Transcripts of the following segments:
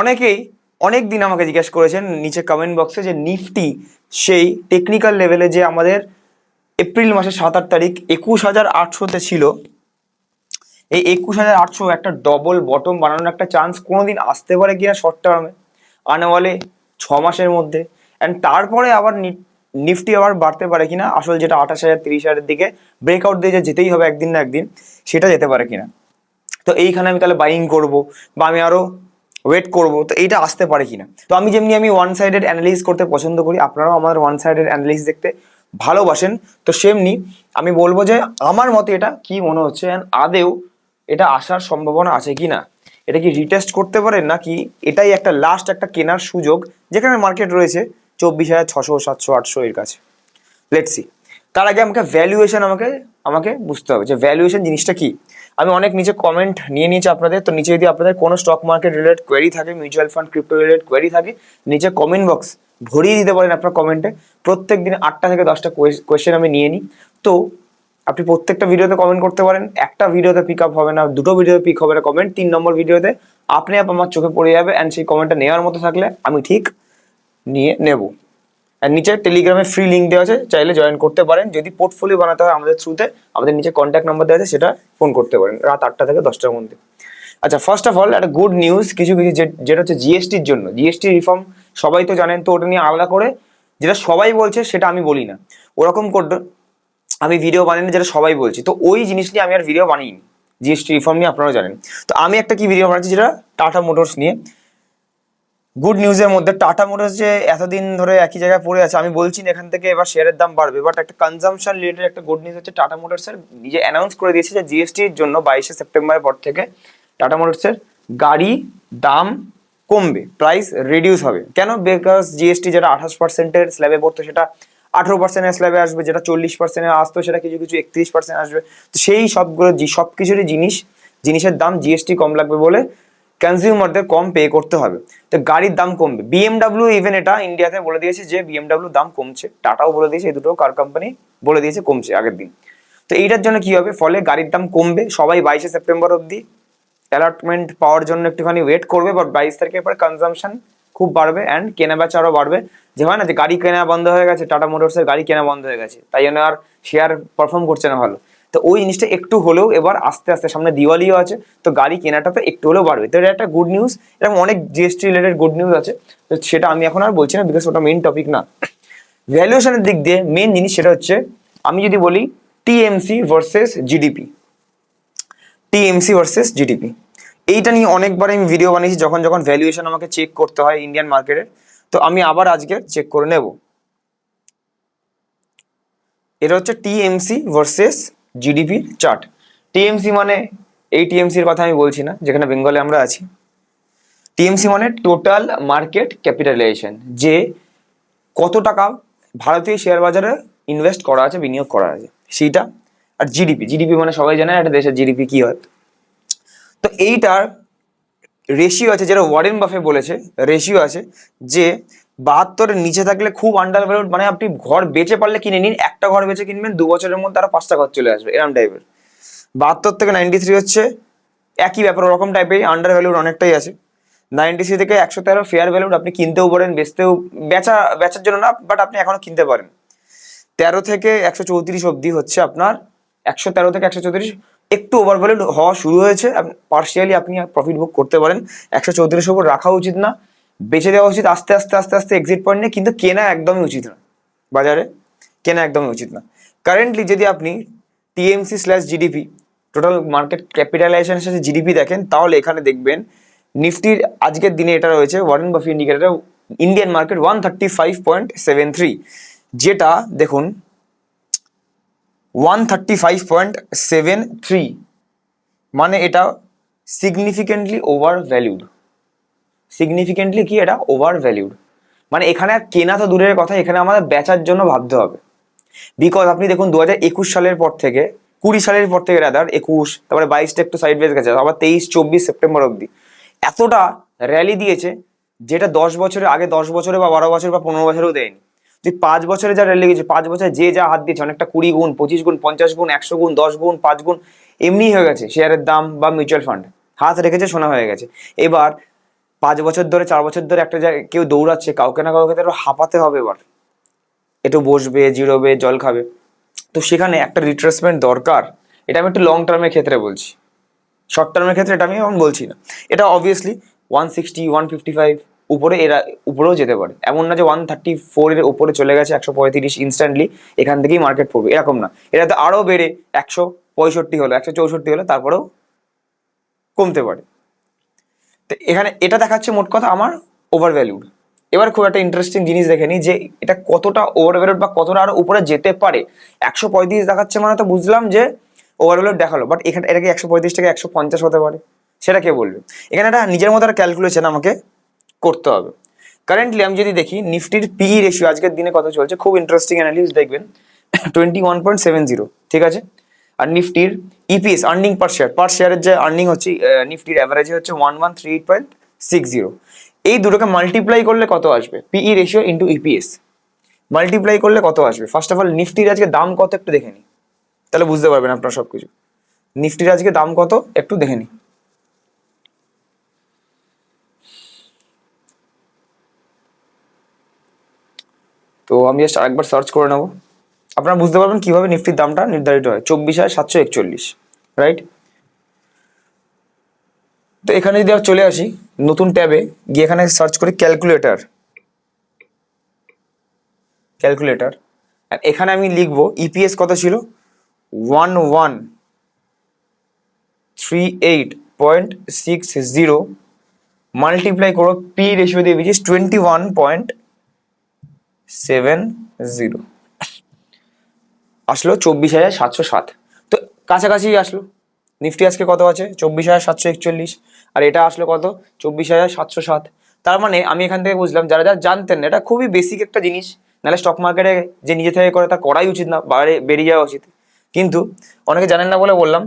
অনেকেই অনেক দিন আমাকে জিজ্ঞেস করেছেন নিচে কমেন্ট বক্সে যে নিফটি সেই টেকনিক্যাল লেভেলে যে আমাদের এপ্রিল মাসের সাত আট তারিখ একুশ হাজার আটশোতে ছিল। এই একুশ হাজার আটশো একটা ডবল বটম বানানোর একটা চান্স কোনোদিন আসতে পারে কিনা শর্ট টার্মে আনে বলে ছ মাসের মধ্যে। অ্যান্ড তারপরে আবার নিফটি আবার বাড়তে পারে কিনা, আসল যেটা আঠাশ হাজার, তিরিশ হাজারের দিকে ব্রেকআউট দিয়ে যে যেতেই হবে একদিন না একদিন, সেটা যেতে পারে কিনা। তো এইখানে আমি তাহলে বাইং করব, বা আমি আরও ওয়েট করব, তো এইটা আসতে পারে কিনা? তো আমি যেমনি আমি ওয়ান সাইডেড অ্যানালিস করতে পছন্দ করি, আপনারাও আমার ওয়ান সাইডেড অ্যানালিস দেখতে ভালোবাসেন। তো সেমনি আমি বলব যে আমার মতে এটা কি মনে হচ্ছে, and আদেও এটা আসার সম্ভাবনা আছে কি না এটা কি রিটেস্ট করতে পারে নাকি এটাই একটা লাস্ট একটা কেনার সুযোগ, যেখানে মার্কেট রয়েছে চব্বিশ হাজার ছশো সাতশো আটশো এর কাছে। লেটস তার আগে আমাকে ভ্যালুয়েশন আমাকে আমাকে বুঝতে হবে যে ভ্যালুয়েশন জিনিসটা কি। আমি অনেক নিচে কমেন্ট নিয়ে নিয়েছি আপনাদের, তো নিচে যদি আপনাদের কোনো স্টক মার্কেট রিলেটেড কোয়েরি থাকে mutual fund crypto related query থাকে, নিচে কমেন্ট বক্স ভরিয়ে দিতে পারেন আপনার কমেন্টে প্রত্যেক দিন আটটা থেকে দশটা কোয়েশ্চেন আমি নিয়ে নিই। তো আপনি প্রত্যেকটা ভিডিওতে কমেন্ট করতে পারেন। একটা ভিডিওতে পিক আপ হবে না, দুটো ভিডিওতে পিক হবে না কমেন্ট তিন নম্বর ভিডিওতে আপনি আপ আমার চোখে পড়ে যাবে অ্যান্ড সেই কমেন্টটা নেওয়ার মতো থাকলে আমি ঠিক নিয়ে নেব। আর নিচে টেলিগ্রামে ফ্রি লিঙ্ক দেওয়া আছে, চাইলে জয়েন করতে পারেন। যদি পোর্টফোলিও বানাতে হয় আমাদের থ্রুতে আমাদের নিচে কন্ট্যাক্ট নাম্বার দেওয়া আছে, সেটা ফোন করতে পারেন, রাত আটটা থেকে দশটার মধ্যে। আচ্ছা ফার্স্ট অফ অল একটা গুড নিউজ কিছু কিছু যেটা হচ্ছে জিএসটির জন্য। জিএসটি রিফর্ম সবাই তো জানেন তো, ওটা নিয়ে আলাদা করে। যেটা সবাই বলছে, সেটা আমি বলি না। ওরকম আমি ভিডিও বানাইনি যেটা সবাই বলছি। তো ওই জিনিস নিয়ে আমি আর ভিডিও বানাইনি। জিএসটি রিফর্ম নিয়ে আপনারা জানেন। তো আমি একটা কি ভিডিও বানাচ্ছি, যেটা টাটা মোটরস নিয়ে। গুড নিউজের মধ্যে টাটা মোটরস যে এতদিন ধরে একই জায়গায় পড়ে আছে, আমি বলছি না এখান থেকে এবার শেয়ারের দাম বাড়বে বাট একটা কনজামশন রিলেটেড একটা গুড নিউজ হচ্ছে টাটা মোটরসের নিজে অ্যানাউন্স করে দিয়েছে যে জিএসটির জন্য বাইশে সেপ্টেম্বরের পর থেকে টাটা মোটরসের গাড়ি দাম কমবে প্রাইস রিডিউস হবে। কেন? বিকজ জিএসটি যেটা আঠাশ পার্সেন্টের স্ল্যাবে পড়তো, সেটা আঠেরো পার্সেন্টের স্ল্যাবে আসবে, যেটা চল্লিশ পার্সেন্টে আসতো, সেটা কিছু কিছু একত্রিশ পার্সেন্ট আসবে। তো সেই সবগুলো সব কিছুরই জিনিস, জিনিসের দাম জিএসটি কম লাগবে বলে কনজিউমারদের কম পে করতে হবে। তো গাড়ির দাম কমবে। বিএমডাব্লিউ ইভেন এটা ইন্ডিয়াতে বলে দিয়েছে যে বিএমডাব্লিউ দাম কমছে। টাটাও বলে দিয়েছে, এই দুটো কার কোম্পানি বলে দিয়েছে কমছে আগের দিন। তো এইটার জন্য কি হবে? ফলে গাড়ির দাম কমবে। সবাই বাইশে সেপ্টেম্বর অবধি অ্যালটমেন্ট পাওয়ার জন্য একটুখানি ওয়েট করবে বাট বাইশ তারিখের পর কনজামশন খুব বাড়বে অ্যান্ড কেনা বেচা আরও বাড়বে। যে হয় না যে গাড়ি কেনা বন্ধ হয়ে গেছে টাটা মোটরসের গাড়ি কেনা বন্ধ হয়ে গেছে। তাই জন্য আর শেয়ার পারফর্ম করছে না ভালো। তো ওই জিনিসটা একটু হলেও এবার আস্তে আস্তে সামনে দিওয়ালিও আছে, তো গাড়ি কেনাটা তো একটু হলেও বাড়বে। তো এটা একটা গুড নিউজ এরকম অনেক জিএসটি রিলেটেড গুড নিউজ আছে, তো সেটা আমি এখন আর বলছি না বিকজ ওটা মেইন টপিক না। ভ্যালুয়েশনের দিক দিয়ে মেন জিনিস সেটা হচ্ছে, আমি যদি বলি TMC versus GDP TMC versus GDP এইটা নিয়ে অনেকবার আমি ভিডিও বানিয়েছি, যখন যখন ভ্যালুয়েশন আমাকে চেক করতে হয় ইন্ডিয়ান মার্কেটে তো আমি আবার আজকে চেক করে নেব। এটা হচ্ছে TMC versus GDP chart TMC মানে এই টিএমসির কথা আমি বলছি না, যেখানে বেঙ্গলে আমরা আছি। টিএমসি মানে টোটাল মার্কেট ক্যাপিটালাইজেশন যে কত টাকা ভারতীয় শেয়ার বাজারে ইনভেস্ট করা আছে, বিনিয়োগ করা আছে, সেইটা। আর জিডিপি জিডিপি মানে সবাই জানে একটা দেশের জিডিপি কি হয়। তো এইটার রেশিও আছে, যেটা ওয়ারেন বাফে বলেছে রেশিও আছে, যে বাহাত্তরের নিচে থাকলে খুব আন্ডার ভ্যালুড মানে আপনি ঘর বেচে পারলে কিনে নিন, একটা ঘর বেচে কিনবেন, দু বছরের মধ্যে আরও পাঁচটা ঘর চলে আসবে এরকম টাইপের বাহাত্তর থেকে নাইনটি থ্রি হচ্ছে, একই ব্যাপার, ওরকম টাইপের আন্ডার ভ্যালুড অনেকটাই আছে। নাইনটি থ্রি থেকে একশো তেরো ফেয়ার ভ্যালুড আপনি কিনতেও পারেন, বেচতেও, বেচা, বেচার জন্য না বাট আপনি এখনও কিনতে পারেন। তেরো থেকে একশো চৌত্রিশ অবধি হচ্ছে আপনার, একশো তেরো থেকে একশো চৌত্রিশ, একটু ওভার ওভারভ্যালুড হওয়া শুরু হয়েছে পার্সিয়ালি আপনি প্রফিট বুক করতে পারেন, একশো চৌত্রিশ উপর রাখা উচিত না। বেচে দেওয়া উচিত আস্তে আস্তে আস্তে আস্তে এক্সিট পয়েন্ট নিয়ে, কিন্তু কেনা একদমই উচিত না বাজারে। কেনা একদমই উচিত না। কারেন্টলি যদি আপনি TMC slash GDP total market ক্যাপিটালাইজেশনের সাথে জিডিপি দেখেন, তাহলে এখানে দেখবেন নিফটির আজকের দিনে এটা রয়েছে Warren Buffett indicator Indian market one thirty five point seven three যেটা দেখুন one thirty five point seven three মানে এটা সিগনিফিকেন্টলি ওভার ভ্যালিউড সিগনিফিকেন্টলি কি এটা? ওভার ভ্যালিউড মানে এখানে আর কেনা তো দূরের কথা, এখানে আমাদের বেচার জন্য ভাবতে হবে। বিকজ আপনি দেখুন দু একুশ সালের পর থেকে, কুড়ি সালের পর থেকে রাদার একুশ, তারপরে বাইশটা একটু সাইড বেস গেছে, আবার তেইশ, চব্বিশ সেপ্টেম্বর অবধি। এতটা র্যালি দিয়েছে, যেটা দশ বছরে আগে দশ বছরে বা বারো বছর বা পনেরো বছরেও দেয়নি। তুই পাঁচ বছরে যা র্যালি গেছে, পাঁচ বছরে যে যা হাত দিয়েছে, অনেকটা কুড়ি গুণ, পঁচিশ গুণ, পঞ্চাশ গুণ, একশো গুণ, দশ গুণ, পাঁচ গুণ এমনি হয়ে গেছে শেয়ারের দাম বা মিউচুয়াল ফান্ড হাত রেখেছে, সোনা হয়ে গেছে। এবার পাঁচ বছর ধরে, চার বছর ধরে একটা জায়গায় কেউ দৌড়াচ্ছে, কাউকে না কাউকে তো হাঁপাতে হবে এবার। একটু বসবে, জিরোবে, জল খাবে। তো সেখানে একটা রিট্রেসমেন্ট দরকার, এটা আমি একটু লং টার্মের ক্ষেত্রে বলছি। শর্ট টার্মের ক্ষেত্রে এটা আমি এখন বলছি না। এটা obviously one sixty one fifty five উপরে এরা, উপরেও যেতে পারে। এমন না যে ওয়ান থার্টি ফোরের উপরে চলে গেছে, একশো পঁয়ত্রিশ ইনস্ট্যান্টলি এখান থেকেই মার্কেট পড়বে। এরকম না। এটা তো আরও বেড়ে, একশো পঁয়ষট্টি হলো, একশো চৌষট্টি হলো তারপরেও কমতে পারে। তো এখানে এটা দেখাচ্ছে মোট কথা আমার ওভার ভ্যালুড এবার খুব একটা ইন্টারেস্টিং জিনিস দেখে নিই যে এটা কতটা ওভার ভ্যালুড বা কতটা আরও উপরে যেতে পারে। একশো পঁয়ত্রিশ দেখাচ্ছে মানে তো বুঝলাম যে ওভার ভ্যালুড দেখাল বাট এখানে এটা কি একশো পঁয়ত্রিশ থেকে একশো পঞ্চাশ হতে পারে? সেটা কে বলবে? এখানে একটা নিজের মতো একটা ক্যালকুলেশন আমাকে করতে হবে। কারেন্টলি আমি যদি দেখি, নিফটির পিই রেশিও আজকের দিনে কত চলছে, খুব ইন্টারেস্টিং অ্যানালিস দেখবেন। Twenty one point seven zero ঠিক আছে? আর নিফটির EPS earning per share per শেয়ারের যে আর্নিং হচ্ছে নিফটির অ্যাভারেজে হচ্ছে one one three eight point six zero এই দুটোকে মাল্টিপ্লাই করলে কত আসবে? PE ratio into EPS multiply করলে কত আসবে? ফার্স্ট অফ অল নিফটির আজকে দাম কত একটু দেখে নিই তাহলে বুঝতে পারবেন আপনার সব কিছু নিফটির আজকে দাম কত একটু দেখে নিই তো আমি জাস্ট আরেকবার সার্চ করে নেব। আপনারা বুঝতে পারবেন কীভাবে নিফটির দামটা নির্ধারিত হয়। চব্বিশ হাজার সাতশো একচল্লিশ রাইট তো এখানে যদি চলে আসি, নতুন ট্যাবে গিয়ে এখানে সার্চ করি ক্যালকুলেটর ক্যালকুলেটর এখানে আমি লিখব ইপিএস কত ছিল? One one three eight point six zero multiply করো পি রেশিও দিয়ে which is twenty one point seven zero আসলো চব্বিশ হাজার সাতশো সাত। তো কাছাকাছি আসলো। নিফটি আজকে কত আছে? চব্বিশ হাজার সাতশো একচল্লিশ। আর এটা আসলো কত? চব্বিশ হাজার সাতশো সাত। তার মানে আমি এখান থেকে বুঝলাম যারা যারা জানতেন না, এটা খুবই বেসিক একটা জিনিস। নাহলে স্টক মার্কেটে যে নিজে থেকে করে তা করাই উচিত না বাইরে বেরিয়ে যাওয়া উচিত। কিন্তু অনেকে জানেন না বলে বললাম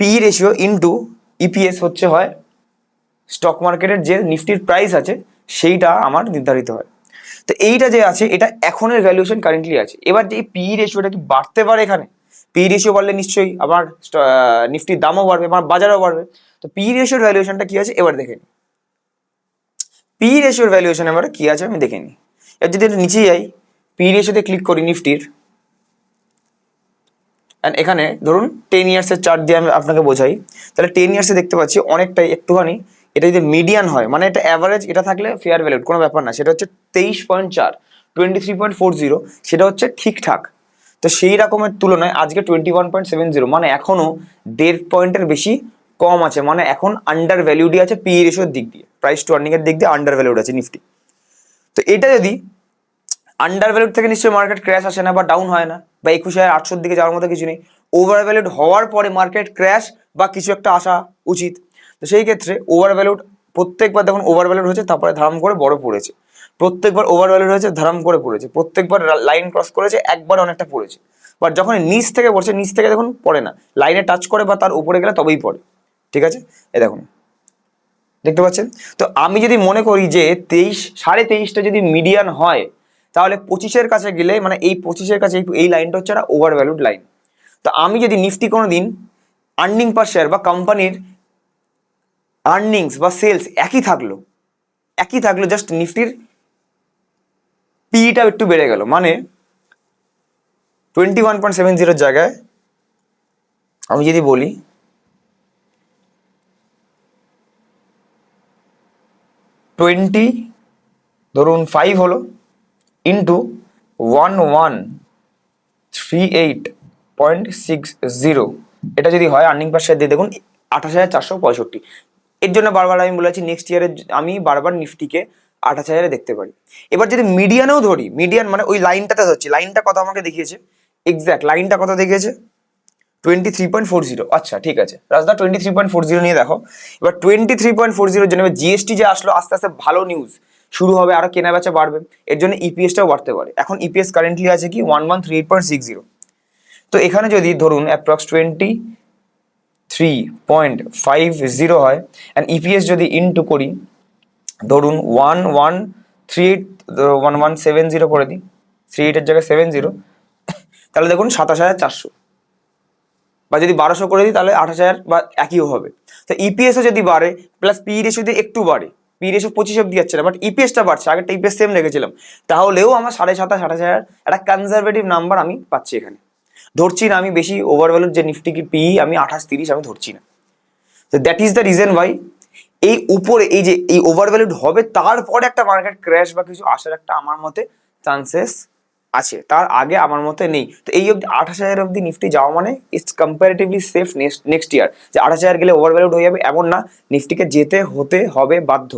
পি রেশিও ইন্টু ইপিএস হচ্ছে হয় স্টক মার্কেটের যে নিফটির প্রাইস আছে সেইটা আমার নির্ধারিত হয়। তো এইটা যে আছে, এটা এখনের ভ্যালুয়েশন কারেন্টলি আছে। এবার যে পি রেশিওটা কি বাড়তে পারে এখানে? পি রেশিও বাড়লে নিশ্চয়ই আবার নিফটির দামও বাড়বে আমার বাজারও বাড়বে। তো পি রেশিওর ভ্যালুয়েশনটা কি আছে? এবার দেখে নিই পি রেশিওর ভ্যালুয়েশন এবার কি আছে আমি দেখে নিই এবার যদি একটু নিচে যাই পি রেশিওতে ক্লিক করি নিফটির। অ্যান্ড এখানে ধরুন টেন ইয়ার্সের চার্ট দিয়ে আমি আপনাকে বোঝাই। তাহলে টেন ইয়ার্সে দেখতে পাচ্ছি অনেকটাই একটুখানি এটা যদি মিডিয়ান হয় মানে এটা অ্যাভারেজ এটা থাকলে ফেয়ার ভ্যালুড কোনো ব্যাপার না। সেটা হচ্ছে তেইশ পয়েন্ট চার twenty three point four zero সেটা হচ্ছে ঠিকঠাক। তো সেই রকমের তুলনায় আজকে twenty one point seven zero মানে এখনও দেড় পয়েন্টের বেশি কম আছে। মানে এখন আন্ডার ভ্যালিউডই আছে পি রেশিওর দিক দিয়ে। প্রাইস টু আর্নিংয়ের দিক দিয়ে আন্ডার ভ্যালিউড আছে নিফটি তো এটা যদি আন্ডার ভ্যালুড থেকে নিশ্চয়ই মার্কেট ক্র্যাশ আসে না বা ডাউন হয় না, বা একুশ হাজার আটশোর দিকে যাওয়ার মতো কিছু নেই ওভার ভ্যালুড হওয়ার পরে মার্কেট ক্র্যাশ বা কিছু একটা আসা উচিত। সেই ক্ষেত্রে ওভার ভ্যালুড প্রত্যেকবার দেখুন ওভার ভ্যালুড হয়েছে, তারপরে ধারাম করে বড় পড়েছে। প্রত্যেকবার ওভার ভ্যালুড হয়েছে, ধারাম করে পড়েছে। প্রত্যেকবার লাইন ক্রস করেছে, একবার অনেকটা পড়েছে। বাট যখন নিচ থেকে পড়ছে, নিচ থেকে দেখুন পড়ে না। লাইনে টাচ করে বা তার উপরে গেলে তবেই পড়ে। ঠিক আছে? এ দেখুন। দেখতে পাচ্ছেন? তো আমি যদি মনে করি যে তেইশ, সাড়ে তেইশটা যদি মিডিয়ান হয়, তাহলে পঁচিশের কাছে গেলে মানে এই পঁচিশের কাছে এই লাইনটা হচ্ছে একটা ওভার ভ্যালুড লাইন তো আমি যদি নিফটি কোনো দিন আর্নিং পার শেয়ার বা কোম্পানির আর্নিংস বা সেলস একই থাকল। একই থাকল জাস্ট নিফটির পিটা একটু বেড়ে গেল। মানে টোয়েন্টি ওয়ান পয়েন্ট সেভেন জিরোর জায়গায় আমি যদি বলি টোয়েন্টি ধরুন ফাইভ হলো into one one three eight point six zero এটা যদি হয় আর্নিং পার শেয়ার দিয়ে দেখুন আঠাশ হাজার চারশো পঁয়ষট্টি। এর জন্য বারবার আমি বলেছি নেক্সট ইয়ারে আমি বারবার নিফটিকে আঠাশ হাজারে দেখতে পারি। এবার যদি মিডিয়ানেও ধরি মিডিয়ান মানে ওই লাইনটাতে ধরছি, লাইনটা কত আমাকে দেখিয়েছে? এক্স্যাক্ট লাইনটা কত দেখিয়েছে? Twenty three point four zero আচ্ছা ঠিক আছে। Rajda twenty three point four zero নিয়ে দেখো। এবার টোয়েন্টি থ্রি পয়েন্ট ফোর জিরোর জন্য জিএসটি যে আসলো, আস্তে আস্তে ভালো নিউজ শুরু হবে আরও কেনা বেচা বাড়বে। এর জন্য ইপিএসটাও বাড়তে পারে। এখন ইপিএস কারেন্টলি আছে কি one one three eight point six zero তো এখানে যদি ধরুন approx twenty three point five zero হয়। অ্যান্ড ইপিএস যদি ইনটু করি, ধরুন one one three eight one one seven zero করে দিই থ্রি এইটের জায়গায় সেভেন জিরো তাহলে দেখুন সাতাশ হাজার চারশো। বা যদি বারোশো করে দিই, তাহলে আঠাশ হাজার বা একইও হবে। তো ইপিএসও যদি বাড়ে প্লাস পি রেশিও যদি একটু বাড়ে পি রেশিও পঁচিশ অব্দি যাচ্ছে না বাট ইপিএসটা বাড়ছে, আগেরটা ইপিএস সেম রেখেছিলাম, তাহলেও আমার সাড়ে সাতাশ, আঠাশ হাজার একটা কনজারভেটিভ নাম্বার আমি পাচ্ছি এখানে। ধরছি না, আমি বেশি ওভারভ্যালুর যে নিফটি কি পি আমি আঠাশ তিরিশ আমি ধরছি না। তো that is the reason why এই উপরে, এই যে এই ওভারভ্যালুড হবে, তারপরে একটা মার্কেট ক্র্যাশ বা কিছু আসার একটা আমার মতে চান্সেস আছে। তার আগে আমার মতে নেই। তো এই অবধি আঠাশ হাজার অব্দি নিফটি যাওয়া মানে it's comparatively safe next next year যে আঠাশ হাজার গেলে ওভারভ্যালুড হয়ে যাবে, এমন না। নিফটিকে যেতে হতে হবে বাধ্য।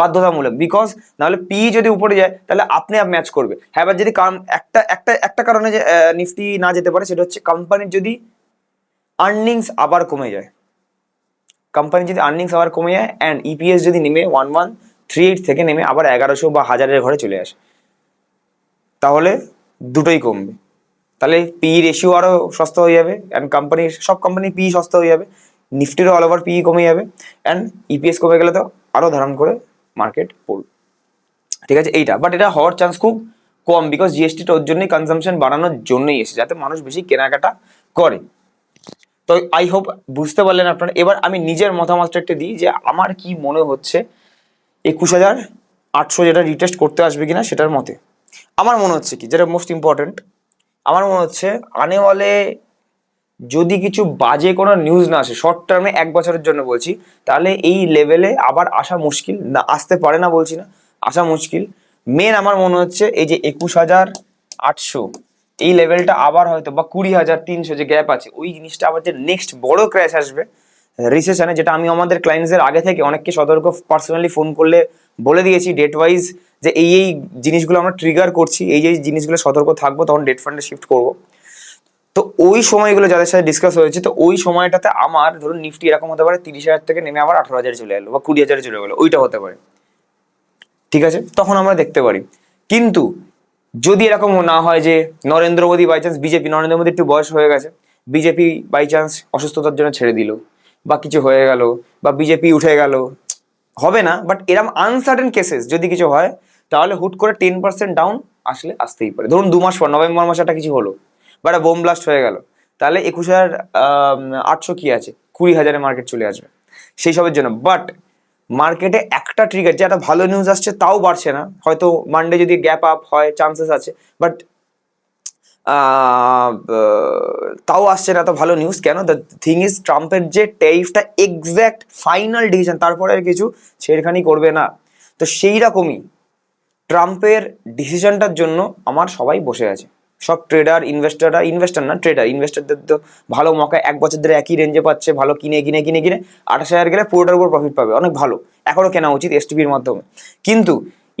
বাধ্যতামূলক। বিকজ নাহলে পি যদি উপরে যায়, তাহলে আপনি আপ ম্যাচ করবে হ্যাঁ এবার যদি একটা একটা একটা কারণে যে নিফটি না যেতে পারে, সেটা হচ্ছে কোম্পানির যদি আর্নিংস আবার কমে যায়। কোম্পানি যদি আর্নিংস আবার কমে যায় অ্যান্ড ইপিএস যদি নেমে ওয়ান ওয়ান থ্রি এইট থেকে নেমে আবার এগারোশো বা হাজারের ঘরে চলে আসে, তাহলে দুটোই কমবে। তাহলে পি রেশিও আরও সস্তা হয়ে যাবে অ্যান্ড কোম্পানির সব কোম্পানির পি সস্তা হয়ে যাবে। নিফটিরও অল ওভার পি কমে যাবে অ্যান্ড ইপিএস কমে গেলে তো আরও ধারণ করে মার্কেট পড়বে ঠিক আছে, এইটা। বাট এটা হওয়ার চান্স খুব কম বিকজ জিএসটিটা ওর জন্যই কনজামশন বাড়ানোর জন্যই এসে যাতে মানুষ বেশি কেনাকাটা করে। তো আই হোপ বুঝতে পারলেন আপনারা। এবার আমি নিজের মতামতটা একটা দিই যে আমার কি মনে হচ্ছে একুশ হাজার আটশো যেটা রিটেস্ট করতে আসবে কিনা সেটার মতে। আমার মনে হচ্ছে কি, যেটা মোস্ট ইম্পর্টেন্ট আমার মনে হচ্ছে আনেওয়ালে যদি কিছু বাজে কোনো নিউজ না আসে শর্ট টার্মে এক বছরের জন্য বলছি, তাহলে এই লেভেলে আবার আসা মুশকিল, না, আসতে পারে না বলছি না, আসা মুশকিল। মেন আমার মনে হচ্ছে এই যে একুশ হাজার আটশো, এই লেভেলটা আবার হয়তো বা কুড়ি হাজার তিনশো যে গ্যাপ আছে, ওই জিনিসটা আবার যে নেক্সট বড় ক্র্যাশ আসবে রিসেশনে যেটা আমি আমাদের ক্লায়েন্টসদের আগে থেকে অনেককে সতর্ক পার্সোনালি ফোন করলে বলে দিয়েছি ডেট ওয়াইজ যে এই এই জিনিসগুলো আমরা ট্রিগার করছি, এই যে জিনিসগুলো সতর্ক থাকব, তখন ডেট ফান্ডে শিফট করব। তো ওই সময়গুলো যাদের সাথে ডিসকাস হয়েছে, তো ওই সময়টাতে আমার ধরুন নিফটি এরকম হতে পারে, তিরিশ হাজার থেকে নেমে আবার আঠারো হাজারে চলে এলো বা কুড়ি হাজারে চলে গেলো, ওইটা হতে পারে। ঠিক আছে? তখন আমরা দেখতে পারি। কিন্তু যদি এরকম না হয় যে Narendra Modi by chance BJP Narendra Modi একটু বয়স হয়ে গেছে বিজেপি বাই চান্স অসুস্থতার জন্য ছেড়ে দিল বা কিছু হয়ে গেল বা বিজেপি উঠে গেল, হবে না বাট এরম আনসার্টেন কেসেস যদি কিছু হয়, তাহলে হুট করে টেন পার্সেন্ট ডাউন আসলে আসতেই পারে। ধরুন দু মাস পর, নভেম্বর মাসে একটা কিছু হলো বা একটা বোম ব্লাস্ট হয়ে গেল। তাহলে একুশ হাজার আটশো কি আছে? কুড়ি হাজারে মার্কেট চলে আসবে। সেই সবের জন্য। বাট মার্কেটে একটা ট্রিগার যে একটা ভালো নিউজ আসছে তাও বাড়ছে না। হয়তো মানডে যদি গ্যাপ আপ হয় চান্সেস আছে। বাট তাও আসছে না তো ভালো নিউজ কেন? দ্য থিং ইজ ট্রাম্পের যে টেরিফটা এক্স্যাক্ট ফাইনাল ডিসিশন তারপরে আর কিছু ছেড়খানি করবে না। তো সেই রকমই ট্রাম্পের ডিসিশনটার জন্য আমার সবাই বসে আছে। সব ট্রেডার ইনভেস্টাররা ইনভেস্টার না ট্রেডার ইনভেস্টারদের তো ভালো মকা এক বছর ধরে একই রেঞ্জে পাচ্ছে, ভালো কিনে কিনে কিনে কিনে, আঠাশ হাজার গেলে পুরোটার উপর প্রফিট পাবে। অনেক ভালো। এখনও কেনা উচিত এসটিপির মাধ্যমে। কিন্তু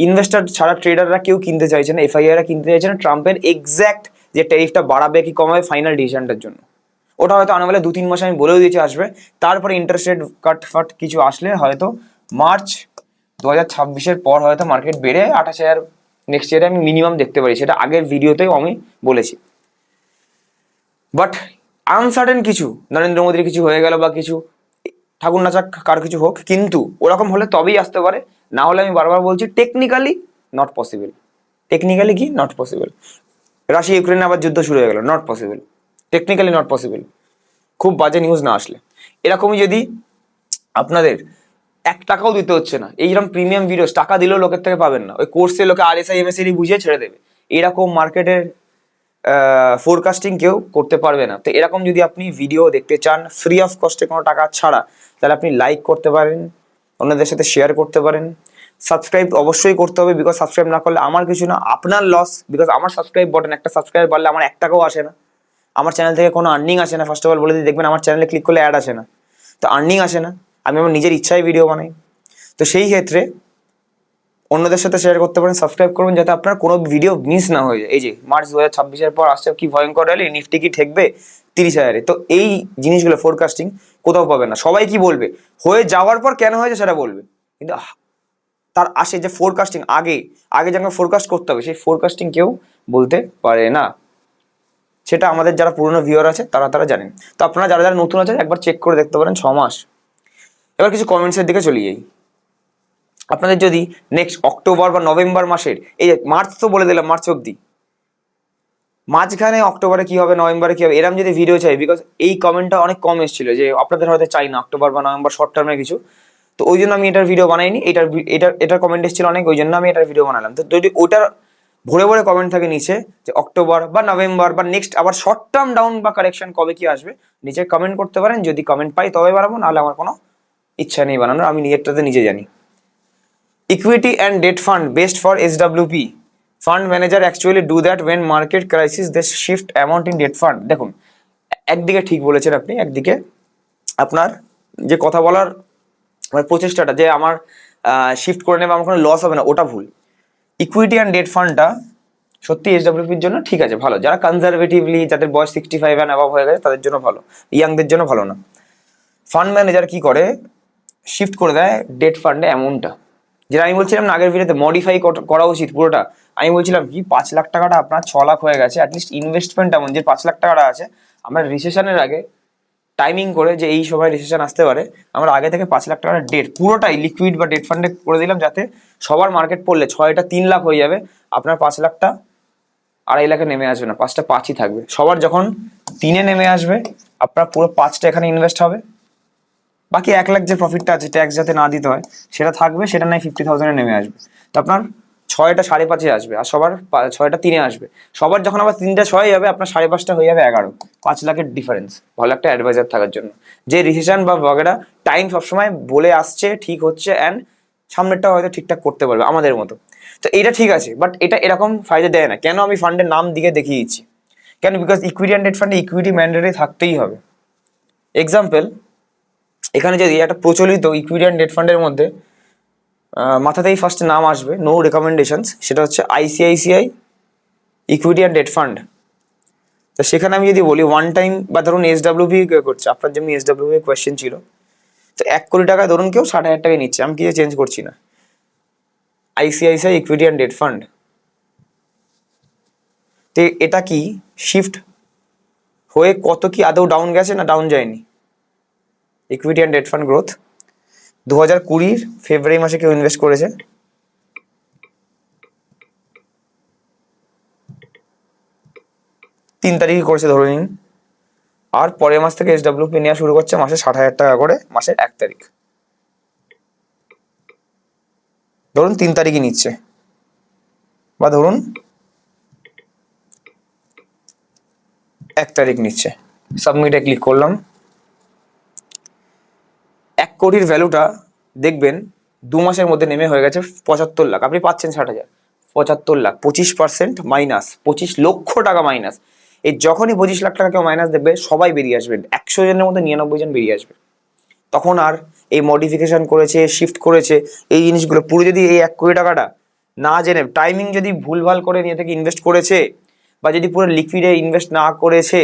ইনভেস্টার ছাড়া ট্রেডাররা কেউ কিনতে চাইছে না এফআইআররা কিনতে চাইছে না ট্রাম্পের এক্স্যাক্ট যে ট্যারিফটা বাড়াবে কি কমাবে ফাইনাল ডিসিশনটার জন্য। ওটা হয়তো আনাবেলা দু, তিন মাসে আমি বলেও দিয়েছি আসবে। তারপরে ইন্টারেস্ট রেট কাট ফাট কিছু আসলে হয়তো মার্চ দু হাজার ছাব্বিশের পর হয়তো মার্কেট বেড়ে আঠাশ হাজার নেক্সট ইয়ারে আমি মিনিমাম দেখতে পারি, সেটা আগের ভিডিওতেও আমি বলেছি। বাট আনসার্টেন কিছু, নরেন্দ্র মোদীর কিছু হয়ে গেল বা কিছু, ঠাকুর নাচাক কার কিছু হোক, কিন্তু ওরকম হলে তবেই আসতে পারে। না হলে আমি বারবার বলছি টেকনিক্যালি নট পসিবল টেকনিক্যালি কি? নট পসিবল রাশিয়া ইউক্রেনে আবার যুদ্ধ শুরু হয়ে গেল not possible technically not possible খুব বাজে নিউজ না আসলে। এরকমই যদি আপনাদের এক টাকাও দিতে হচ্ছে না। এইরকম প্রিমিয়াম ভিডিওস টাকা দিলেও লোকের থেকে পাবেন না। ওই কোর্সে লোকে R S I M S বুঝিয়ে ছেড়ে দেবে। এরকম মার্কেটের ফোরকাস্টিং কেউ করতে পারবে না। তো এরকম যদি আপনি ভিডিও দেখতে চান ফ্রি অফ কস্টে কোনো টাকা ছাড়া, তাহলে আপনি লাইক করতে পারেন, অন্যদের সাথে শেয়ার করতে পারেন। সাবস্ক্রাইব অবশ্যই করতে হবে বিকজ সাবস্ক্রাইব না করলে আমার কিছু না, আপনার লস বিকজ আমার সাবস্ক্রাইব বটেন একটা সাবস্ক্রাইব বাড়লে আমার এক টাকাও আসে না। আমার চ্যানেল থেকে কোনো আর্নিং আসে না। ফার্স্ট অফ অল বলে দিই, দেখবেন আমার চ্যানেলে ক্লিক করলে অ্যাড আসে না। তো আর্নিং আসে না। আমি আমার নিজের ইচ্ছায় ভিডিও বানাই। তো সেই ক্ষেত্রে অন্যদের সাথে শেয়ার করতে পারেন সাবস্ক্রাইব করবেন, যাতে আপনার কোনো ভিডিও মিস না হয়ে যায়। এই যে, মার্চ দু হাজার ছাব্বিশের পর আসছে, কি ভয়ঙ্কর র্যালি নিফটি কি ঠেকবে? তিরিশ হাজারে। তো এই জিনিসগুলো ফোরকাস্টিং কোথাও পাবে না। সবাই কি বলবে? হয়ে যাওয়ার পর কেন হয়েছে সেটা বলবে। কিন্তু তার আসে যে ফোরকাস্টিং আগে আগে যেন ফোরকাস্ট করতে হবে, সেই ফোরকাস্টিং কেউ বলতে পারে না। সেটা আমাদের যারা পুরনো ভিউয়ার আছে, তারা তারা জানেন। তো আপনারা যারা যারা নতুন আছে একবার চেক করে দেখতে পারেন, ছ মাস। এবার কিছু কমেন্টসের দিকে চলে যাই আপনাদের যদি নেক্সট অক্টোবর বা নভেম্বর মাসের, এই মার্চ তো বলে দিলাম মার্চ অবধি। মাঝখানে অক্টোবরে কি হবে নভেম্বরে কি হবে, এরম যদি ভিডিও চাই বিকজ এই কমেন্টটা অনেক কম এসেছিল যে আপনাদের হয়তো চাই না অক্টোবর বা নভেম্বর শর্ট টার্মে কিছু। তো ওই জন্য আমি এটার ভিডিও বানাইনি, এটার এটার এটার কমেন্ট এসেছিল অনেক, ওই জন্য আমি এটার ভিডিও বানালাম। তো যদি ওটার ভরে ভরে কমেন্ট থাকে নিচে, যে অক্টোবর বা নভেম্বর বা নেক্সট আবার শর্ট টার্ম ডাউন বা কারেকশন কবে কি আসবে, নিচে কমেন্ট করতে পারেন, যদি কমেন্ট পাই তবে বানাবো নাহলে আমার কোনো ইচ্ছা নেই বানানোর, আমি নিজেরটাতে নিজে জানি। Equity and debt fund fund for for swp fund manager actually do that when market crisis they shift amount in debt fund দেখুন, একদিকে ঠিক বলেছেন আপনি, একদিকে আপনার যে কথা বলার মানে প্রচেষ্টাটা, যে আমার শিফট করে নেবে আমার কোনো লস হবে না, ওটা ভুল। ইকুইটি অ্যান্ড ডেট ফান্ডটা সত্যি এসডব্লিউপির জন্য ঠিক আছে, ভালো। যারা কনজারভেটিভলি যাদের বয়স সিক্সটি ফাইভ অ্যান্ড অ্যাভাব হয়ে গেছে, তাদের জন্য ভালো। ইয়াংদের জন্য ভালো না। ফান্ড ম্যানেজার কি করে? শিফট করে দেয় ডেট ফান্ডে অ্যামাউন্টটা যেটা আমি বলছিলাম আগের ভিডিওতে মডিফাই করা উচিত পুরোটা। আমি বলছিলাম কি, পাঁচ লাখ টাকাটা আপনার ছ লাখ হয়ে গেছে অ্যাটলিস্ট ইনভেস্টমেন্ট এমন যে পাঁচ লাখ টাকাটা আছে, আমরা রিসেশনের আগে টাইমিং করে যে এই সময় রিসেশন আসতে পারে, আমরা আগে থেকে পাঁচ লাখ টাকার ডেট পুরোটাই লিকুইড বা ডেট ফান্ডে করে দিলাম যাতে সবার মার্কেট পড়লে ছয়টা তিন লাখ হয়ে যাবে, আপনার পাঁচ লাখটা আড়াই লাখে নেমে আসবে না, পাঁচটা পাঁচই থাকবে। সবার যখন তিনে নেমে আসবে, আপনার পুরো পাঁচটা এখানে ইনভেস্ট হবে। বাকি এক লাখ যে প্রফিটটা আছে ট্যাক্স যাতে না দিতে হয়, সেটা থাকবে, সেটা নাই ফিফটি থাউজেন্ডে নেমে আসবে। তো আপনার ছয়টা সাড়ে পাঁচে আসবে, আর সবার ছয়টা তিনে আসবে। সবার যখন আবার তিনটা ছয় যাবে আপনার সাড়ে পাঁচটা হয়ে যাবে এগারো। পাঁচ লাখের ডিফারেন্স ভালো একটা অ্যাডভাইজার থাকার জন্য। যে রিসেশন বা বগেরা টাইম সবসময় বলে আসছে, ঠিক হচ্ছে অ্যান্ড সামনেরটা হয়তো ঠিকঠাক করতে পারবে, আমাদের মতো। তো এটা ঠিক আছে বাট এটা এরকম ফায়দা দেয় না। কেন আমি ফান্ডের নাম দিকে দেখিয়ে দিচ্ছি কেন বিকজ ইকুইটি অ্যান্ড ডেট ফান্ডে ইকুইটি ম্যান্ডেটরি থাকতেই হবে। এক্সাম্পল এখানে যদি একটা প্রচলিত ইকুইটি অ্যান্ড ডেট ফান্ডের মধ্যে মাথাতেই ফার্স্ট নাম আসবে নো রেকমেন্ডেশনস সেটা হচ্ছে ICICI equity and debt fund তো সেখানে আমি যদি বলি ওয়ান টাইম বা ধরুন এস ডাব্লিউপি করছে, আপনার যেমনি এস ডাব্লিউপি কোয়েশ্চেন ছিল, তো এক কোটি টাকা ধরুন কেউ ষাট হাজার টাকা নিচ্ছে, আমি কিছু চেঞ্জ করছি না। ICICI equity and debt fund তো এটা কি শিফট হয়ে কত কি আদৌ ডাউন গেছে না ডাউন যায়নি? Equity and debt fund growth দু হাজার কুড়ির ফেব্রুয়ারি মাসে কেউ ইনভেস্ট করেছে। তিন তারিখে করেছে ধরে নিন। আর পরের মাস থেকে এসডাব্লিউপি নেওয়া শুরু করছে মাসে ষাট হাজার টাকা করে, মাসের এক তারিখ। ধরুন তিন তারিখই নিচ্ছে। বা ধরুন এক তারিখ নিচ্ছে। সাবমিটে ক্লিক করলাম। কোটির ভ্যালুটা দেখবেন দু মাসের মধ্যে নেমে হয়ে গেছে পঁচাত্তর লাখ। আপনি পাচ্ছেন ষাট হাজার। পঁচাত্তর লাখ, পঁচিশ পার্সেন্ট মাইনাস পঁচিশ লক্ষ টাকা মাইনাস এই যখনই পঁচিশ লাখ টাকা কেউ মাইনাস দেখবে, সবাই বেরিয়ে আসবে। একশো জনের মধ্যে নিরানব্বই জন বেরিয়ে আসবে। তখন আর এই মডিফিকেশন করেছে শিফট করেছে, এই জিনিসগুলো পুরো যদি এই এক কোটি টাকাটা না জেনে টাইমিং যদি ভুলভাল করে নিয়ে থেকে ইনভেস্ট করেছে, বা যদি পুরো লিকুইডে ইনভেস্ট না করেছে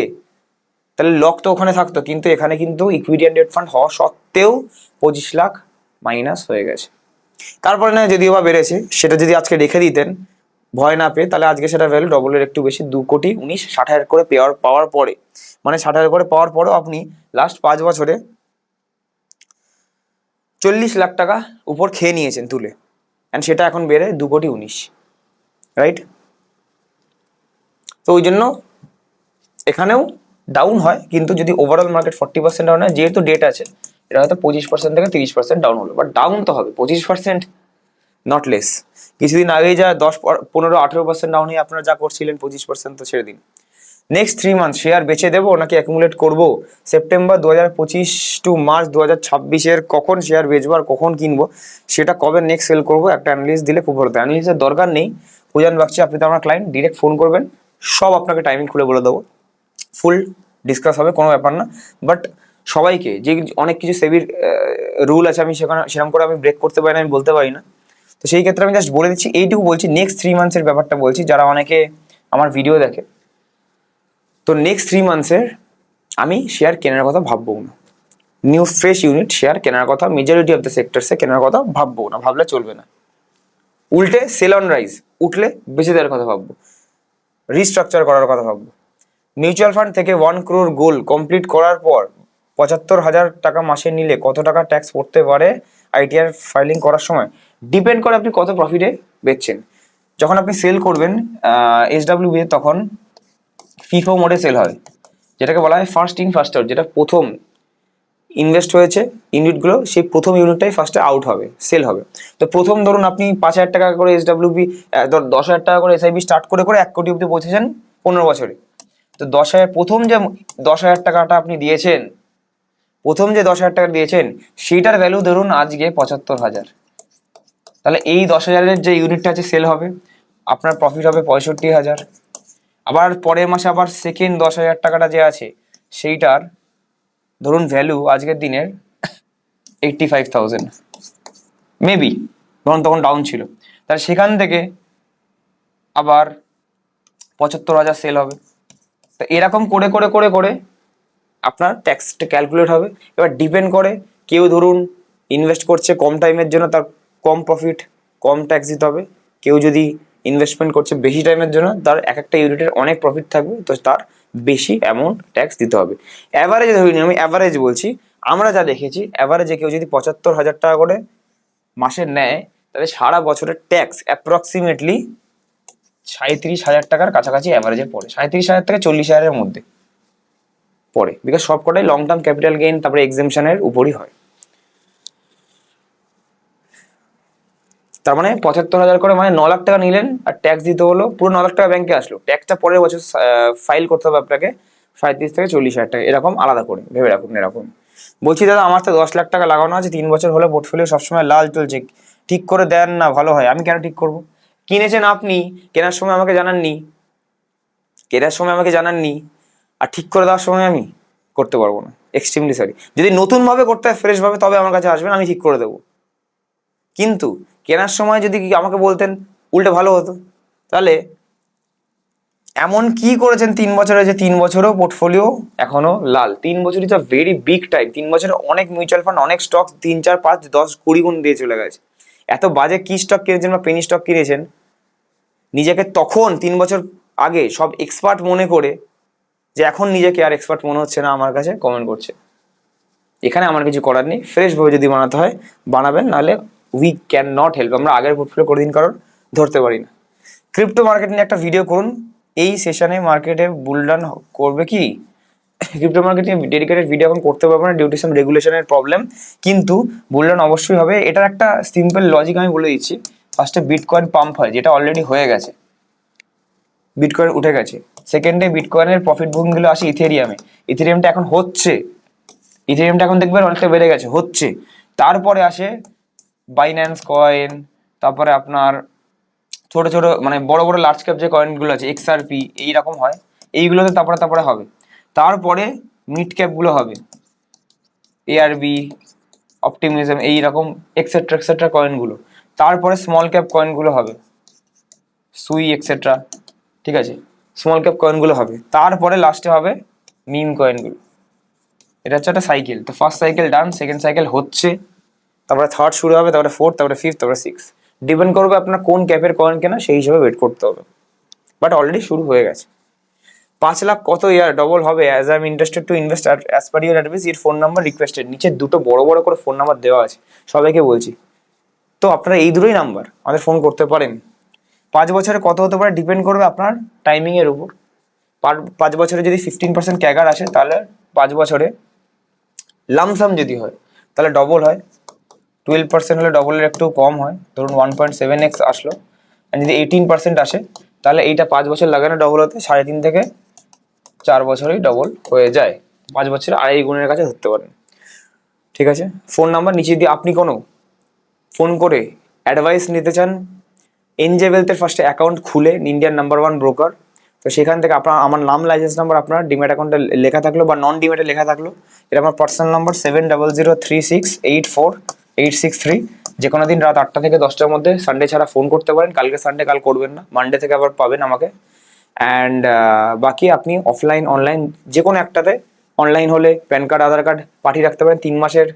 তাহলে লক তো ওখানে থাকতো, কিন্তু এখানে কিন্তু ইকুইডিয়ান ডেট ফান্ড হওয়া সত্ত্বেও পঁচিশ লাখ মাইনাস হয়ে গেছে। তারপরে না, যদিও বা বেড়েছে, সেটা যদি আজকে রেখে দিতেন, ভয় না পেয়ে, তাহলে আজকে সেটা ভ্যালু ডবলের একটু বেশি, দু কোটি উনিশ, ষাট হাজার করে পেয়ার পাওয়ার পরে মানে ষাট হাজার করে পাওয়ার পরেও আপনি লাস্ট পাঁচ বছরে চল্লিশ লাখ টাকা উপর খেয়ে নিয়েছেন তুলে। অ্যান্ড সেটা এখন বেড়ে দু কোটি উনিশ রাইট তো ওই জন্য এখানেও ডাউন হয়, কিন্তু যদি overall market forty percent down হয়, যেহেতু ডেট আছে, এটা হয়তো পঁচিশ পার্সেন্ট থেকে তিরিশ পার্সেন্ট ডাউন হলো। বাট ডাউন তো হবে, পঁচিশ পার্সেন্ট নট লেস কিছুদিন আগেই যা দশ, পনেরো, আঠেরো পার্সেন্ট ডাউন হয়ে আপনারা যা করছিলেন, পঁচিশ পার্সেন্ট তো ছেড়ে দিন। নেক্সট থ্রি মান্থ শেয়ার বেচে দেবো নাকি অ্যাকুমুলেট করব? সেপ্টেম্বর দু হাজার পঁচিশ টু মার্চ দু হাজার ছাব্বিশের কখন শেয়ার বেচবো আর কখন কিনবো, সেটা কবে নেক্সট সেল করব, একটা অ্যানালিস দিলে খুব ভালো। অ্যানালিসের দরকার নেই। পূজান বাগচি, আপনি তো আমার ক্লায়েন্ট ডিরেক্ট ফোন করবেন। সব আপনাকে টাইমিং খুলে বলে দেবো। ফুল ডিসকাস হবে, কোনো ব্যাপার না। বাট সবাইকে, যে অনেক কিছু সেবির রুল আছে, আমি সেখানে সেরকম করে আমি ব্রেক করতে পারি না, আমি বলতে পারি না। তো সেই ক্ষেত্রে আমি জাস্ট বলে দিচ্ছি, এইটুকু বলছি নেক্সট থ্রি মান্থসের ব্যাপারটা বলছি, যারা অনেকে আমার ভিডিও দেখে। তো নেক্সট থ্রি মান্থসের আমি শেয়ার কেনার কথা ভাববো না। নিউ ফ্রেশ ইউনিট শেয়ার কেনার কথা মেজরিটি অফ দ্য সেক্টরসে কেনার কথা ভাববো না, ভাবলে চলবে না। উল্টে সেল অন রাইজ উঠলে বেঁচে দেওয়ার কথা ভাববো। রিস্ট্রাকচার করার কথা ভাববো। মিউচুয়াল ফান্ড থেকে ওয়ান ক্রোর গোল কমপ্লিট করার পর পঁচাত্তর হাজার টাকা মাসে নিলে কত টাকা ট্যাক্স পড়তে পারে আইটিআর ফাইলিং করার সময়? ডিপেন্ড করে আপনি কত প্রফিটে বেচছেন। যখন আপনি সেল করবেন এস ডাব্লিউ তখন ফিফো মোডে সেল হয়। যেটাকে বলা হয় ফার্স্ট ইন ফার্স্ট আউট যেটা প্রথম ইনভেস্ট হয়েছে ইউনিটগুলো সেই প্রথম ইউনিটটাই ফার্স্টে আউট হবে সেল হবে। তো প্রথম ধরুন আপনি পাঁচ হাজার টাকা করে এস ডাব্লিউবি দশ হাজার টাকা করে এসআইবি স্টার্ট করে করে এক কোটি অব্দি পৌঁছেছেন পনেরো বছরে। তো দশ হাজার প্রথম যে দশ হাজার টাকাটা আপনি দিয়েছেন, প্রথম যে দশ হাজার টাকা দিয়েছেন, সেইটার ভ্যালু ধরুন আজকে পঁচাত্তর হাজার। তাহলে এই দশ হাজারের যে ইউনিটটা আছে সেল হবে, আপনার প্রফিট হবে পঁয়ষট্টি হাজার। আবার পরের মাসে আবার সেকেন্ড দশ হাজার টাকাটা যে আছে, সেইটার ধরুন ভ্যালু আজকের দিনের এইট্টি ফাইভ থাউজেন্ড মেবি ধরুন তখন ডাউন ছিল। তাহলে সেখান থেকে আবার পঁচাত্তর হাজার সেল হবে। তো এরকম করে করে করে করে আপনার ট্যাক্সটা ক্যালকুলেট হবে। এবার ডিপেন্ড করে কেউ ধরুন ইনভেস্ট করছে কম টাইমের জন্য, তার কম প্রফিট কম ট্যাক্স দিতে হবে। কেউ যদি ইনভেস্টমেন্ট করছে বেশি টাইমের জন্য, তার এক একটা ইউনিটের অনেক প্রফিট থাকবে, তো তার বেশি অ্যামাউন্ট ট্যাক্স দিতে হবে। অ্যাভারেজ ধরি আমি অ্যাভারেজ বলছি, আমরা যা দেখেছি অ্যাভারেজে কেউ যদি পঁচাত্তর হাজার টাকা করে মাসে নেয়, তাহলে সারা বছরের ট্যাক্স অ্যাপ্রক্সিমেটলি সাঁত্রিশ হাজার টাকার কাছাকাছি অ্যাভারেজে পড়ে। সাঁত্রিশ হাজার থেকে চল্লিশ হাজারের মধ্যে পড়ে। বিকজ সবকটাই লং টার্ম ক্যাপিটাল গেইন তারপরে এক্সামশনের উপরই হয়। তার মানে পঁচাত্তর হাজার করে মানে ন লাখ টাকা নিলেন আর ট্যাক্স দিতে হলো, পুরো ন লাখ টাকা ব্যাংকে আসলো। ট্যাক্সটা পরের বছর ফাইল করতে হবে আপনাকে সাঁত্রিশ থেকে চল্লিশ হাজার টাকা। এরকম আলাদা করে, ভেবে রাখুন, এরকম। বলছি, দাদা, আমার তো দশ লাখ টাকা লাগানো আছে, তিন বছর হলে পোর্টফোলিও সবসময় লাল চলছে। ঠিক করে দেন না, ভালো হয়। আমি কেন ঠিক করব? কিনেছেন আপনি? কেনার সময় আমাকে জানাননি। কেনার সময় আমাকে জানাননি। আর ঠিক করে দেওয়ার সময় আমি করতে পারব না। এক্সট্রিমলি সরি যদি নতুনভাবে করতে হয় ফ্রেশভাবে তবে আমার কাছে আসবেন, আমি ঠিক করে দেবো। কিন্তু কেনার সময় যদি আমাকে বলতেন, উল্টে ভালো হতো। তাহলে এমন কি করেছেন তিন বছরে যে তিন বছরও পোর্টফোলিও এখনও লাল? তিন বছর is a very big time তিন বছরে অনেক মিউচুয়াল ফান্ড অনেক স্টক তিন, চার, পাঁচ, দশ, কুড়ি গুণ দিয়ে চলে গেছে। এত বাজে কি স্টক কিনেছেন বা পেনি স্টক কিনেছেন? নিজেকে তখন, তিন বছর আগে সব এক্সপার্ট মনে করে যে এখন নিজেকে আর এক্সপার্ট মনে হচ্ছে না আমার কাছে কমেন্ট করছে। এখানে আমার কিছু করার নেই। ফ্রেশভাবে যদি বানাতে হয়, বানাবেন, নাহলে উই ক্যান নট হেল্প আমরা আগের পোর্টফোলিও করে দিন কারণ ধরতে পারি না। ক্রিপ্টো মার্কেট নিয়ে একটা ভিডিও করুন। এই সেশনে মার্কেটে বুলডান করবে কি? ক্রিপ্টো মার্কেট ডেডিকেটেড ভিডিও এখন করতে পারব না ডিউটিশন রেগুলেশনের প্রবলেম কিন্তু বুলডান অবশ্যই হবে। এটার একটা সিম্পল লজিক আমি বলে দিচ্ছি। ফার্স্টে বিটকয়েন পাম্প হয়, যেটা অলরেডি হয়ে গেছে। বিটকয়েন উঠে গেছে। সেকেন্ডে বিটকয়েনের প্রফিট বুকিংগুলো আসে ইথেরিয়ামে ইথেরিয়ামটা এখন হচ্ছে। ইথেরিয়ামটা এখন দেখবেন অনেকটা বেড়ে গেছে, হচ্ছে। তারপরে আসে বাইন্যান্স কয়েন তারপরে আপনার ছোট ছোট মানে বড় বড় লার্জ ক্যাপ যে কয়েনগুলো আছে এক্সআরপি এইরকম হয়। এইগুলোতে তারপরে তারপরে হবে। তারপরে মিড ক্যাপগুলো হবে। এআরবি অপটিমিজম এইরকম এক্সেট্রা এক্সেট্রা কয়েনগুলো তারপরে স্মল ক্যাপ কয়েনগুলো হবে। সুই এক্সেট্রা ঠিক আছে? স্মল ক্যাপ কয়েনগুলো হবে। তারপরে লাস্টে হবে মিম কয়েনগুলো এটা হচ্ছে একটা সাইকেল তো first cycle done second cycle হচ্ছে। তারপরে থার্ড শুরু হবে, তারপরে ফোর্থ তারপরে ফিফথ তারপরে সিক্স ডিপেন্ড করবে আপনার কোন ক্যাপের কয়েন কেনা, সেই হিসাবে ওয়েট করতে হবে। বাট অলরেডি শুরু হয়ে গেছে। পাঁচ লাখ কত ইয়ার ডবল হবে as I am interested to invest as per year advice ইর ফোন নাম্বার রিকোয়েস্টেড নিচে দুটো বড় বড় করে ফোন নাম্বার দেওয়া আছে, সবাইকে বলছি। তো আপনারা এই দুটোই নাম্বার আমাদের ফোন করতে পারেন। পাঁচ বছরে কত হতে পারে ডিপেন্ড করবে আপনার টাইমিংয়ের উপর। পার- পাঁচ বছরে যদি ফিফটিন পার্সেন্ট ক্যাগার আসে, তাহলে পাঁচ বছরে লামসাম যদি হয়, তাহলে ডবল হয়। টুয়েলভ পার্সেন্ট হলে ডবলের একটু কম হয়, ধরুন ওয়ান পয়েন্ট সেভেন এক্স আসলো। আর যদি এইটিন পার্সেন্ট আসে, তাহলে এইটা পাঁচ বছর লাগানো ডবল হতে সাড়ে তিন থেকে চার বছরেই ডবল হয়ে যায়। পাঁচ বছরে আড়াই গুণের কাছে ধরতে পারেন। ঠিক আছে? ফোন নাম্বার নিচে দিয়ে আপনি কোনো ফোন করে অ্যাডভাইস নিতে চান এনজে ওয়েলথের ফার্স্টে অ্যাকাউন্ট খুলে ইন্ডিয়ান নাম্বার ওয়ান ব্রোকার তো সেখান থেকে আপনার, আমার নাম লাইসেন্স নাম্বার আপনার ডিমেট অ্যাকাউন্টে লেখা থাকল বা নন ডিমেটে লেখা থাকল, এটা আমার personal number seven double zero three six eight four eight six three যে কোনো দিন রাত আটটা থেকে দশটার মধ্যে সানডে ছাড়া ফোন করতে পারেন, কালকে সানডে কাল করবেন না মানডে থেকে আবার পাবেন আমাকে। অ্যান্ড বাকি আপনি অফলাইন অনলাইন যে কোনো একটাতে অনলাইন হলে প্যান কার্ড আধার কার্ড পাঠিয়ে রাখতে পারেন। তিন মাসের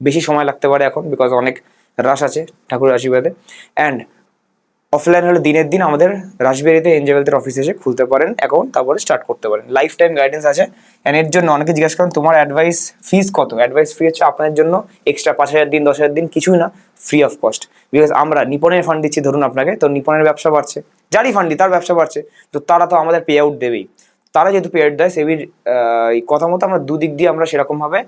বেশি সময় লাগতে পারে এখন বিকজ অনেক রাশ আছে ঠাকুরের আশীর্বাদে। অ্যান্ড অফলাইন হলে দিনের দিন আমাদের রাসবেরিতে এনজেবেলদের অফিসে এসে খুলতে পারেন অ্যাকাউন্ট তারপরে স্টার্ট করতে পারেন। লাইফ টাইম গাইডেন্স আছে। অ্যান্ড এর জন্য অনেকে জিজ্ঞাসা করেন, তোমার অ্যাডভাইস ফিজ কত? অ্যাডভাইস ফি হচ্ছে আপনার জন্য এক্সট্রা পাঁচ হাজার দিন, দশ হাজার দিন কিছুই না ফ্রি অফ কস্ট বিকজ আমরা নিপনের ফান্ড দিচ্ছি, ধরুন আপনাকে, তো নিপনের ব্যবসা বাড়ছে। যারই ফান্ডি তার ব্যবসা বাড়ছে। তো তারা তো আমাদের পে আউট দেবেই। তারা যেহেতু পে আউট দেয় সেবির কথা মতো আমরা দুদিক দিয়ে আমরা সেরকমভাবে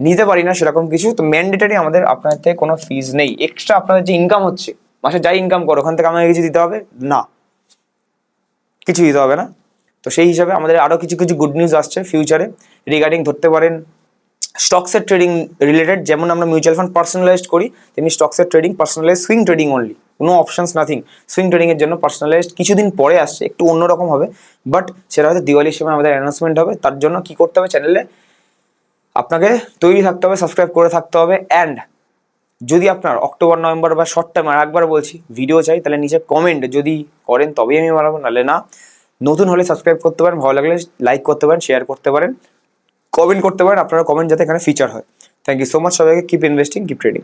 নিতে পারি না সেরকম কিছু। তো ম্যান্ডেটারি আমাদের আপনাদের থেকে কোনো ফিজ নেই। এক্সট্রা আপনাদের যে ইনকাম হচ্ছে, মাসে যাই ইনকাম করো, ওখান থেকে আমাকে কিছু দিতে হবে? না। কিছু দিতে হবে না। তো সেই হিসাবে আমাদের আরও কিছু কিছু গুড নিউজ আসছে ফিউচারে রিগার্ডিং ধরতে পারেন স্টকসের ট্রেডিং রিলেটেড যেমন আমরা মিউচুয়াল ফান্ড পার্সোনালাইজড করি, তেমনি স্টকসের trading personalise swing trading only কোনো অপশনস নাথিং সুইং ট্রেডিংয়ের জন্য পার্সোনালাইজড কিছুদিন পরে আসছে, একটু অন্যরকম হবে। বাট সেটা হয়তো দিওয়ালির সময় আমাদের অ্যানাউন্সমেন্ট হবে। তার জন্য কি করতে হবে চ্যানেলে আপনাকে তৈরি থাকতে হবে সাবস্ক্রাইব করে থাকতে হবে। অ্যান্ড যদি আপনার অক্টোবর, নভেম্বর বা শর্ট টাইম আর একবার বলছি ভিডিও চাই, তাহলে নিচে কমেন্ট যদি করেন, তবেই আমি বানাবো নাহলে না, নতুন হলে সাবস্ক্রাইব করতে পারেন, ভালো লাগলে লাইক করতে পারেন শেয়ার করতে পারেন কমেন্ট করতে পারেন। আপনারা কমেন্ট যাতে এখানে ফিচার হয়। থ্যাংক ইউ সো মাচ সবাইকে। Keep investing keep trading